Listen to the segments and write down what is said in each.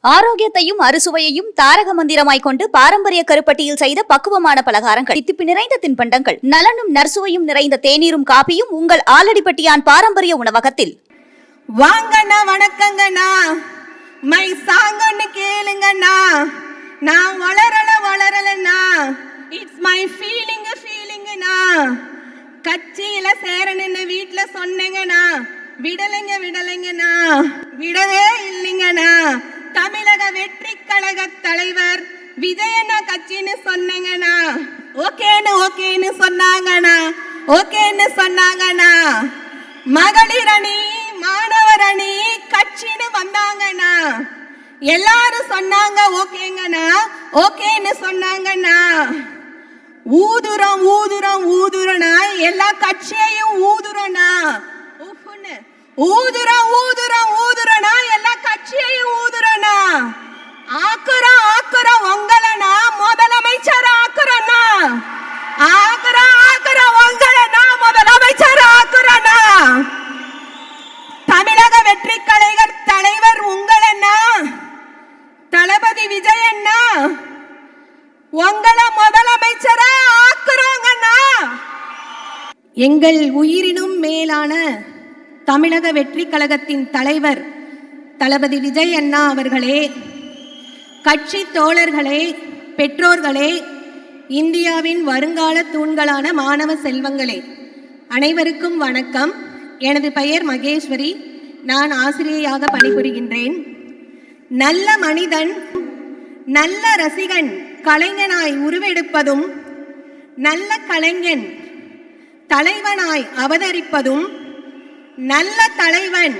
ஆரோக்கியத்தையும் அறுசுவையையும் தாரக மந்திரமாய் கொண்டு பாரம்பரிய கருப்பட்டியில் செய்த பக்குவமான பலகாரங்கள். தித்திப்பு நிறைந்த தின்பண்டங்கள். நலனும் நர்சுவையும் நிறைந்த தேநீரும் காப்பியும் உங்கள் ஆலடிப்பட்டியான் பாரம்பரிய உணவகத்தில். வாங்கண்ணா வணக்கங்கண்ணா. மை சாங்கன்னு கேளுங்கண்ணா. நான் வளரல வளரலண்ணா. இட்ஸ் மை ஃபீலிங் ஃபீலிங்கண்ணா கட்சியில சேரணுன்னு வீட்டுல சொன்னேங்கண்ணா. விடலைங்க விடலைங்கண்ணா. விடவே இல்லைங்கண்ணா. தமிழக வெற்றி கழக தலைவர் விஜயண்ணா கட்சின்னு சொன்னேங்கண்ணா. ஓகேன்னு ஓகேன்னு சொன்னாங்கண்ணா. ஓகேன்னு சொன்னாங்கண்ணா. மகளிர் அணி மாணவர் அணி கட்சின்னு வந்தாங்கண்ணா. எல்லாரும் சொன்னாங்க ஓகேங்கண்ணா. ஓகேன்னு சொன்னாங்கண்ணா. ஊதுரம் ஊதுரம் ஊதுரனா எல்லா கட்சியையும் ஊதுரனா ஊதுரம் ஊதுரம் ஊதுரனா எல்லா கட்சியையும் ஊதுறோம்னா ஆக்குறோம் ஆக்குறோம் உங்களனா முதலமைச்சர் ஆக்குறோம்னா ஆக்குறோம் ஆக்குறோம் உங்களனா முதலமைச்சர் ஆக்குறோம்னா தமிழக வெற்றி கலைஞர் தலைவர் உங்களண்ணா தளபதி விஜய் அண்ணா உங்களை முதலமைச்சரா ஆக்குறாங்கண்ணா எங்கள் உயிரினும் மேலான தமிழக வெற்றி கழகத்தின் தலைவர் தளபதி விஜய் அண்ணா அவர்களே கட்சி தோழர்களே பெற்றோர்களே இந்தியாவின் வருங்கால தூண்களான மாணவ செல்வங்களே அனைவருக்கும் வணக்கம். எனது பெயர் மகேஸ்வரி. நான் ஆசிரியையாக பணிபுரிகின்றேன். நல்ல மனிதன் நல்ல ரசிகன் கலைஞனாய் உருவெடுப்பதும் நல்ல கலைஞன் தலைவனாய் அவதரிப்பதும் நல்ல தலைவன்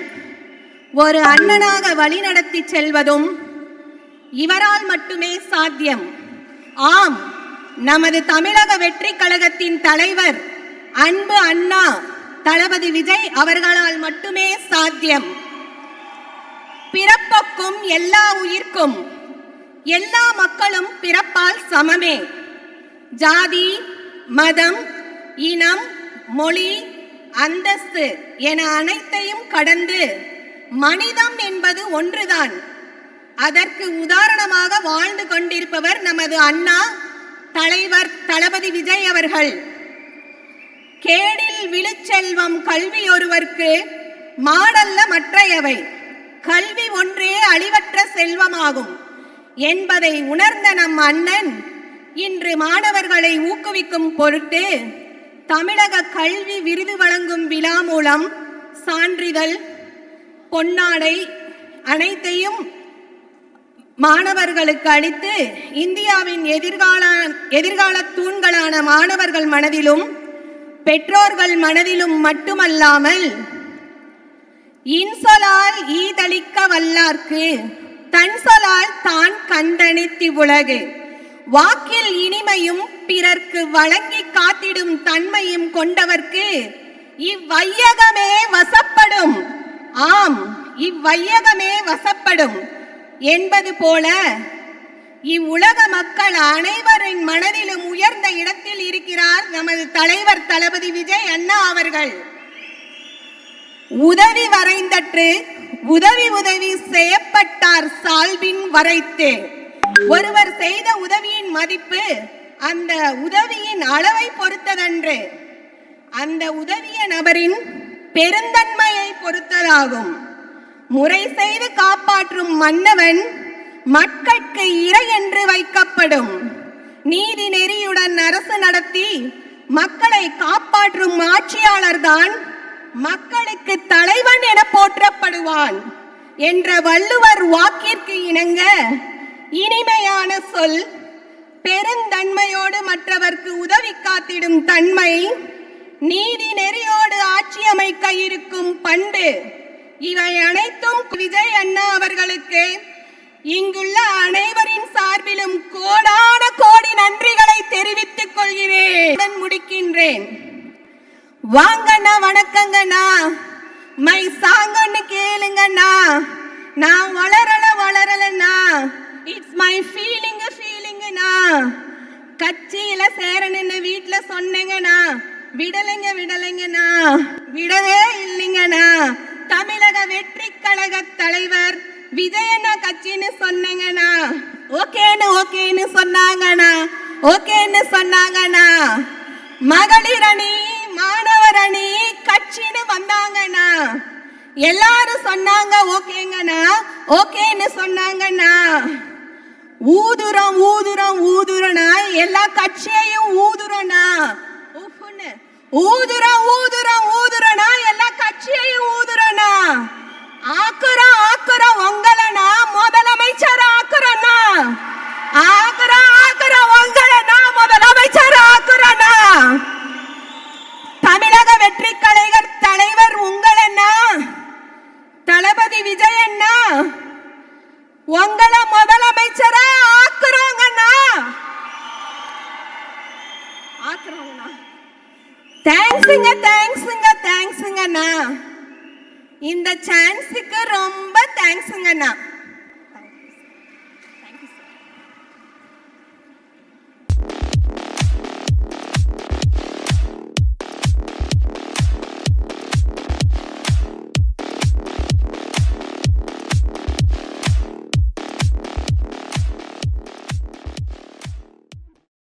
ஒரு அண்ணனாக வழிநடத்தி செல்வதும் இவரால் மட்டுமே சாத்தியம். ஆம் நமது தமிழக வெற்றி கழகத்தின் தலைவர் அன்பு அண்ணா. தளபதி விஜய் அவர்களால் மட்டுமே சாத்தியம். பிறப்புக்கும் எல்லா உயிர்க்கும் எல்லா மக்களும் பிறப்பால் சமமே. ஜாதி மதம் இனம் மொழி அந்தஸ்து என அனைத்தையும் கடந்து மனிதம் என்பது ஒன்றுதான். அதற்கு உதாரணமாக வாழ்ந்து கொண்டிருப்பவர் நமது அண்ணா தலைவர் தளபதி விஜய் அவர்கள். கேடில் விழுச்செல்வம் கல்வி ஒருவர்க்கு மாடல்ல மற்றையவை. கல்வி ஒன்றே அழிவற்ற செல்வமாகும். என்பதை உணர்ந்த நம் அண்ணன் இன்று மாணவர்களை ஊக்குவிக்கும் பொருட்டு தமிழக கல்வி விருது வழங்கும் விழா மூலம் சான்றிதழ் பொன்னாடை அனைத்தையும் மாணவர்களுக்கு அளித்து இந்தியாவின் எதிர்கால எதிர்கால தூண்களான மாணவர்கள் மனதிலும் பெற்றோர்கள் மனதிலும் மட்டுமல்லாமல் இன்சொலால் ஈதளிக்க வல்லார்க்கு தன் சொலால் தான் கண்டணித்தி உலகு. வாக்கில் இனிமையும் பிறர்க்கு வழங்கி காத்திடும் தன்மையும் கொண்டவர்க்கு இவ்வையகமே வசப்படும். ஆம் இவ்வையகமே வசப்படும் என்பது போல இவ்வுலக மக்கள் அனை மனதிலும் உயர்ந்த இடத்தில் இருக்கிறார் நமது தலைவர் தளபதி விஜய் அண்ணா அவர்கள். உதவி வரைந்தற்று உதவி உதவி செய்யப்பட்டார் சால்பின் வரைத்து. ஒருவர் செய்த உதவியின் மதிப்பு அந்த உதவியின் அளவை பொறுத்ததன்று. அந்த உதவிய நபரின் பெருந்தன்மையை பொறுத்ததாகும். முறை செய்து காப்பாற்றும் மன்னவன் மக்கட்கு இறை என்று வைக்கப்படும். நீதி நெறியுடன் அரசு நடத்தி மக்களை காப்பாற்றும் ஆட்சியாளர்தான் மக்களுக்கு தலைவன் என போற்றப்படுவான் என்ற வள்ளுவர் வாக்கிற்கு இணங்க இனிமையான சொல் பெருந்தன்மையோடு மற்றவர்க்கு உதவி காத்திடும் தன்மை நீதி நெறியோடு ஆட்சி அமைக்க இருக்கும் பண்பு. இவை அனைத்தும் விஜய் அண்ணா அவர்களுக்கு இங்குள்ள அனைவரின் சார்பிலும் கோடா சொல்கிறேன். முடிக்கின்றேன். வாங்கண்ணா வணக்கங்கண்ணா. மை சாங்கன்னு கேளுங்கண்ணா. நான் வளரல வளரலண்ணா. இட்ஸ் மை ஃபீலிங் ஃபீலிங்குண்ணா கட்சியில சேரணுன்னு வீட்டுல சொன்னேங்கண்ணா. விடலைங்க விடலைங்கண்ணா. விடவே இல்லைங்கண்ணா. தமிழக வெற்றி கழக தலைவர் விஜயண்ணா கட்சின்னு சொன்னேங்கண்ணா சொன்னீங்கண்ணா. ஓகேன்னு ஓகேன்னு சொன்னாங்கண்ணா. ஓகேன்னு சொன்னாங்கண்ணா மகளிர் அணி மாணவர் அணி கட்சின்னு வந்தாங்கண்ணா எல்லாரும் சொன்னாங்க ஓகேங்கண்ணா. ஓகேன்னு சொன்னாங்கண்ணா ஊதுரம் ஊதுரம் ஊதுறோம்னா எல்லா கட்சியையும் ஊதுறோம்னா ஊதுரம் ஊதுரம் ஊதுறோம் எல்லா கட்சியையும் ஊதுறோம்னா ஆக்குறோம் ஆக்குறோம் உங்களை முதலமைச்சரா ஆக்குறோங்கண்ணா. ஆக்குறோங்கண்ணா. தேங்க்ஸுங்க தேங்க்ஸுங்க தேங்க்ஸுங்கண்ணா இந்த சான்ஸுக்கு ரொம்ப தேங்க்ஸுங்கண்ணா